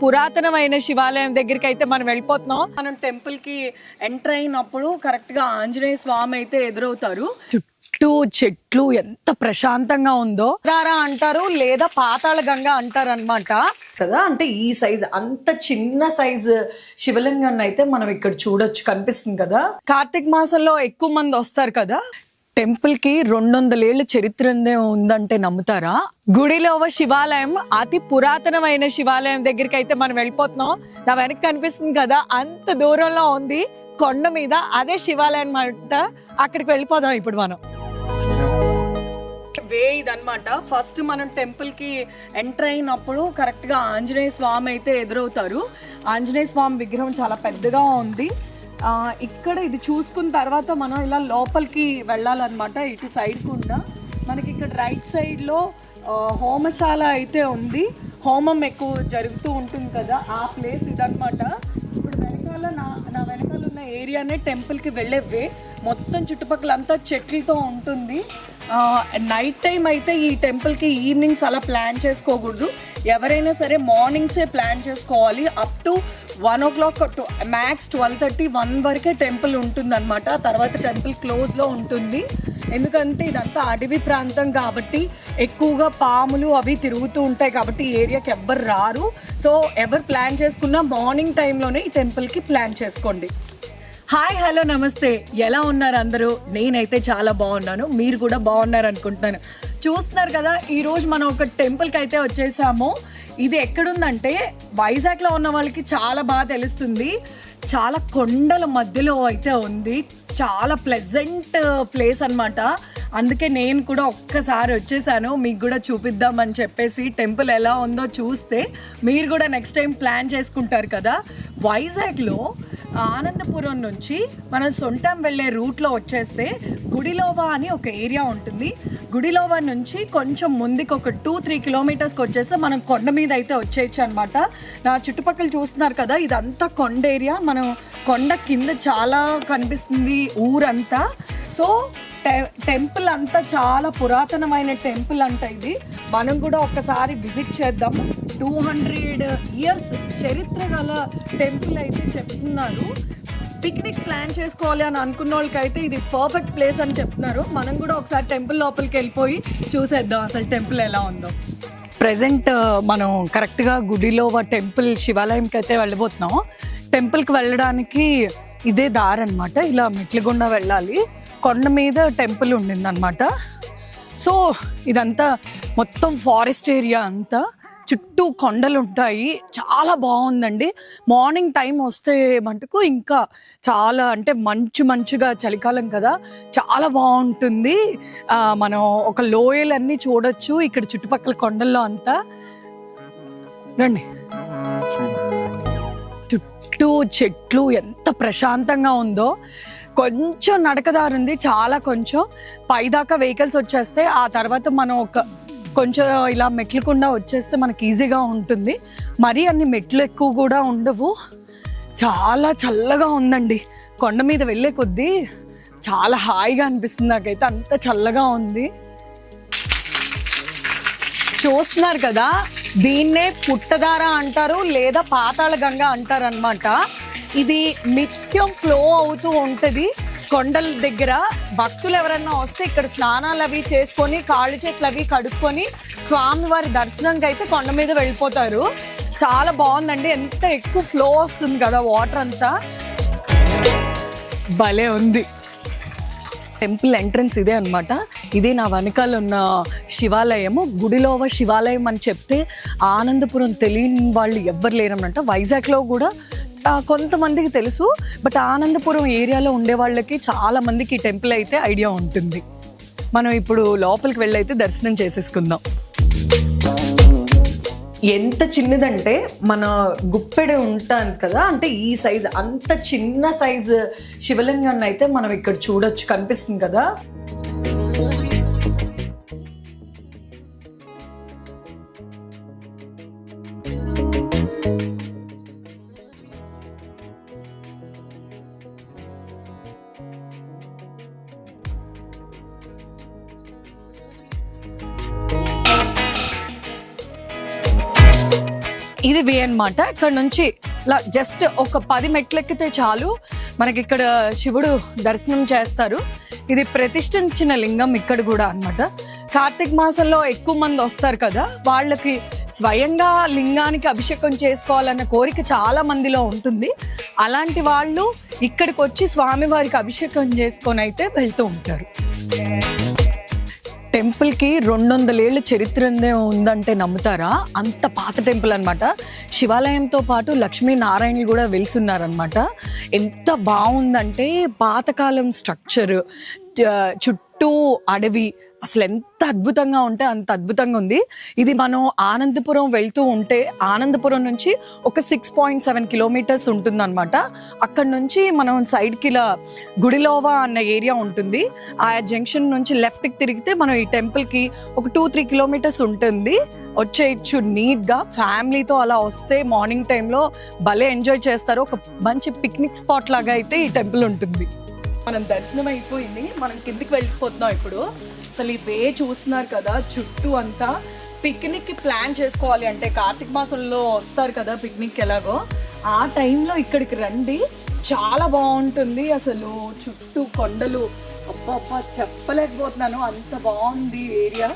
పురాతనమైన శివాలయం దగ్గరికి అయితే మనం వెళ్ళిపోతున్నాం. మనం టెంపుల్కి ఎంటర్ అయినప్పుడు కరెక్ట్గా ఆంజనేయ స్వామి అయితే ఎదురవుతారు. చుట్టూ చెట్లు ఎంత ప్రశాంతంగా ఉందో. దారా అంటారు లేదా పాతాళ గంగ అంటారు అనమాట కదా అంటే ఈ సైజ్ అంత చిన్న సైజ్ శివలింగాన్ని అయితే మనం ఇక్కడ చూడొచ్చు కనిపిస్తుంది కదా. కార్తీక మాసంలో ఎక్కువ మంది వస్తారు కదా. టెంపుల్కి రెండు వందలేళ్ళ చరిత్ర ఉందంటే నమ్ముతారా? గుడిలో ఒక శివాలయం అతి పురాతనమైన శివాలయం దగ్గరికి అయితే మనం వెళ్ళిపోతున్నాం. నా వెనక్కి కనిపిస్తుంది కదా అంత దూరంలో ఉంది. కొండ మీద అదే శివాలయం అన్నమాట అక్కడికి వెళ్ళిపోదాం ఇప్పుడు మనం. వే ఇదనమాట ఫస్ట్ మనం టెంపుల్కి ఎంటర్ అయినప్పుడు కరెక్ట్గా ఆంజనేయ స్వామి అయితే ఎదురవుతారు. ఆంజనేయ స్వామి విగ్రహం చాలా పెద్దగా ఉంది. ఇక్కడ ఇది చూసుకున్న తర్వాత మనం ఇలా లోపలికి వెళ్ళాలన్నమాట ఇటు సైడ్ కూడా మనకి ఇక్కడ రైట్ సైడ్లో హోమశాల అయితే ఉంది. హోమం ఎక్కువ జరుగుతూ ఉంటుంది కదా ఆ ప్లేస్ ఇదనమాట ఇప్పుడు వెనకాల నా నా వెనకాల ఉన్న ఏరియానే టెంపుల్కి వెళ్ళే వే. మొత్తం చుట్టుపక్కల అంతా చెట్లతో ఉంటుంది. నైట్ టైం అయితే ఈ టెంపుల్కి ఈవినింగ్స్ అలా ప్లాన్ చేసుకోకూడదు. ఎవరైనా సరే మార్నింగ్సే ప్లాన్ చేసుకోవాలి. Up to one o'clock to max twelve thirty one వరకే టెంపుల్ ఉంటుంది అనమాట తర్వాత టెంపుల్ క్లోజ్లో ఉంటుంది. ఎందుకంటే ఇదంతా అడవి ప్రాంతం కాబట్టి ఎక్కువగా పాములు అవి తిరుగుతూ ఉంటాయి కాబట్టి ఏరియాకి ఎవ్వరు రారు. సో ఎవరు ప్లాన్ చేసుకున్నా మార్నింగ్ టైంలోనే ఈ టెంపుల్కి ప్లాన్ చేసుకోండి. హాయ్ హలో నమస్తే. ఎలా ఉన్నారు అందరూ? నేనైతే చాలా బాగున్నాను. మీరు కూడా బాగున్నారు అనుకుంటున్నాను చూస్తున్నారు కదా ఈరోజు మనం ఒక టెంపుల్కి అయితే వచ్చేసాము. ఇది ఎక్కడుందంటే వైజాగ్లో ఉన్న వాళ్ళకి చాలా బాగా తెలుస్తుంది. చాలా కొండల మధ్యలో అయితే ఉంది. చాలా ప్లెజెంట్ ప్లేస్ అనమాట అందుకే నేను కూడా ఒక్కసారి వచ్చేసాను. మీకు కూడా చూపిద్దామని చెప్పేసి టెంపుల్ ఎలా ఉందో చూస్తే మీరు కూడా నెక్స్ట్ టైం ప్లాన్ చేసుకుంటారు కదా. వైజాగ్లో ఆనందపురం నుంచి మనం సొంతం వెళ్ళే రూట్లో వచ్చేస్తే గుడిలోవా అని ఒక ఏరియా ఉంటుంది. గుడిలోవా నుంచి కొంచెం ముందుకు ఒక టూ త్రీ కిలోమీటర్స్కి వచ్చేస్తే మనం కొండ మీద అయితే వచ్చేయచ్చు అనమాట నా చుట్టుపక్కల చూస్తున్నారు కదా ఇదంతా కొండ ఏరియా మనం కొండ కింద చాలా కనిపిస్తుంది ఊరంతా. సో టె- టెంపుల్ అంతా చాలా పురాతనమైన టెంపుల్ అంట ఇది. మనం కూడా ఒకసారి విజిట్ చేద్దాం. టూ హండ్రెడ్ ఇయర్స్ చరిత్ర గల టెంపుల్ అయితే చెప్తున్నారు. పిక్నిక్ ప్లాన్ చేసుకోవాలి అని అనుకున్న వాళ్ళకైతే ఇది పర్ఫెక్ట్ ప్లేస్ అని చెప్తున్నారు. మనం కూడా ఒకసారి టెంపుల్ లోపలికి వెళ్ళిపోయి చూసేద్దాం అసలు టెంపుల్ ఎలా ఉందో. ప్రజెంట్ మనం కరెక్ట్గా గుడిలో టెంపుల్ శివాలయంకి అయితే వెళ్ళిపోతున్నాం టెంపుల్కి వెళ్ళడానికి ఇదే దారి అనమాట ఇలా మెట్లు గుండా వెళ్ళాలి. కొండ మీద టెంపుల్ ఉండిందనమాట సో ఇదంతా మొత్తం ఫారెస్ట్ ఏరియా అంతా. చుట్టూ కొండలు ఉంటాయి. చాలా బాగుందండి. మార్నింగ్ టైం వస్తే మటుకు ఇంకా చాలా అంటే మంచు మంచుగా చలికాలం కదా. చాలా బాగుంటుంది. మనం ఒక లోయలన్నీ చూడొచ్చు ఇక్కడ చుట్టుపక్కల కొండల్లో అంతా. రండి. చుట్టూ చెట్లు ఎంత ప్రశాంతంగా ఉందో. కొంచెం నడకదారు ఉంది చాలా కొంచెం. పైదాకా వెహికల్స్ వచ్చేస్తే ఆ తర్వాత మనం ఒక కొంచెం ఇలా మెట్లకుండా వచ్చేస్తే మనకి ఈజీగా ఉంటుంది. మరీ అన్ని మెట్లు ఎక్కువ కూడా ఉండవు. చాలా చల్లగా ఉందండి. కొండ మీద వెళ్ళే కొద్దీ చాలా హాయిగా అనిపిస్తుంది నాకైతే. అంత చల్లగా ఉంది. చూస్తున్నారు కదా దీన్నే పుట్టదార అంటారు లేదా పాతాళ గంగ అంటారు అనమాట ఇది నిత్యం ఫ్లో అవుతూ ఉంటుంది. కొండల దగ్గర భక్తులు ఎవరన్నా వస్తే ఇక్కడ స్నానాలు అవి చేసుకొని కాళ్ళు చేతులు అవి కడుక్కొని స్వామివారి దర్శనానికి అయితే కొండ మీద వెళ్ళిపోతారు. చాలా బాగుందండి. ఎంత ఎక్కువ ఫ్లో వస్తుంది కదా వాటర్ అంతా. భలే ఉంది. టెంపుల్ ఎంట్రన్స్ ఇదే అన్నమాట. ఇది నా వెనకాల ఉన్న శివాలయము గుడిలోవ శివాలయం అని చెప్తే ఆనందపురం తెలియని వాళ్ళు ఎవ్వరు లేరన్నమాట. వైజాగ్లో కూడా కొంతమందికి తెలుసు బట్ ఆనందపురం ఏరియాలో ఉండే వాళ్ళకి చాలా మందికి ఈ టెంపుల్ అయితే ఐడియా ఉంటుంది. మనం ఇప్పుడు లోపలికి వెళ్ళైతే దర్శనం చేసేసుకుందాం. ఎంత చిన్నదంటే మన గుప్పెడు ఉంటాను కదా అంటే ఈ సైజ్ అంత చిన్న సైజ్ శివలింగాన్ని అయితే మనం ఇక్కడ చూడొచ్చు కనిపిస్తుంది కదా. ఇది వే అన్నమాట. ఇక్కడ నుంచి ఇలా జస్ట్ ఒక పది మెట్లు ఎక్కితే చాలు. మనకి ఇక్కడ శివుడు దర్శనం చేస్తారు. ఇది ప్రతిష్ఠించిన లింగం ఇక్కడ కూడా అన్నమాట. కార్తీక మాసంలో ఎక్కువ మంది వస్తారు కదా వాళ్ళకి స్వయంగా లింగానికి అభిషేకం చేసుకోవాలన్న కోరిక చాలా మందిలో ఉంటుంది. అలాంటి వాళ్ళు ఇక్కడికి వచ్చి స్వామివారికి అభిషేకం చేసుకొని అయితే వెళ్తూ ఉంటారు. టెంపుల్కి రెండు వందలేళ్ళ చరిత్ర ఉందంటే నమ్ముతారా? అంత పాత టెంపుల్ అన్నమాట. శివాలయంతో పాటు లక్ష్మీ నారాయణలు కూడా వెలుసున్నారనమాట ఎంత బాగుందంటే పాతకాలం స్ట్రక్చర్. చుట్టూ అడవి అసలు ఎంత అద్భుతంగా ఉంటే అంత అద్భుతంగా ఉంది. ఇది మనం ఆనందపురం వెళ్తూ ఉంటే ఆనందపురం నుంచి ఒక సిక్స్ పాయింట్ సెవెన్ కిలోమీటర్స్ ఉంటుందన్నమాట. అక్కడ నుంచి మనం సైడ్కి ఇలా గుడిలోవా అన్న ఏరియా ఉంటుంది. ఆ జంక్షన్ నుంచి లెఫ్ట్కి తిరిగితే మనం ఈ టెంపుల్కి ఒక టూ త్రీ కిలోమీటర్స్ ఉంటుంది. వచ్చేయచ్చు నీట్గా ఫ్యామిలీతో అలా వస్తే మార్నింగ్ టైంలో భలే ఎంజాయ్ చేస్తారు. ఒక మంచి పిక్నిక్ స్పాట్ లాగా అయితే ఈ టెంపుల్ ఉంటుంది. మనం దర్శనం అయిపోయింది. మనం కిందికి వెళ్ళిపోతున్నాం ఇప్పుడు. అసలు ఇవే చూస్తున్నారు కదా చుట్టూ అంతా పిక్నిక్కి ప్లాన్ చేసుకోవాలి అంటే కార్తీక మాసంలో వస్తారు కదా పిక్నిక్ ఎలాగో. ఆ టైంలో ఇక్కడికి రండి చాలా బాగుంటుంది అసలు. చుట్టూ కొండలు. అబ్బా అబ్బా చెప్పలేకపోతున్నాను అంత బాగుంది ఏరియా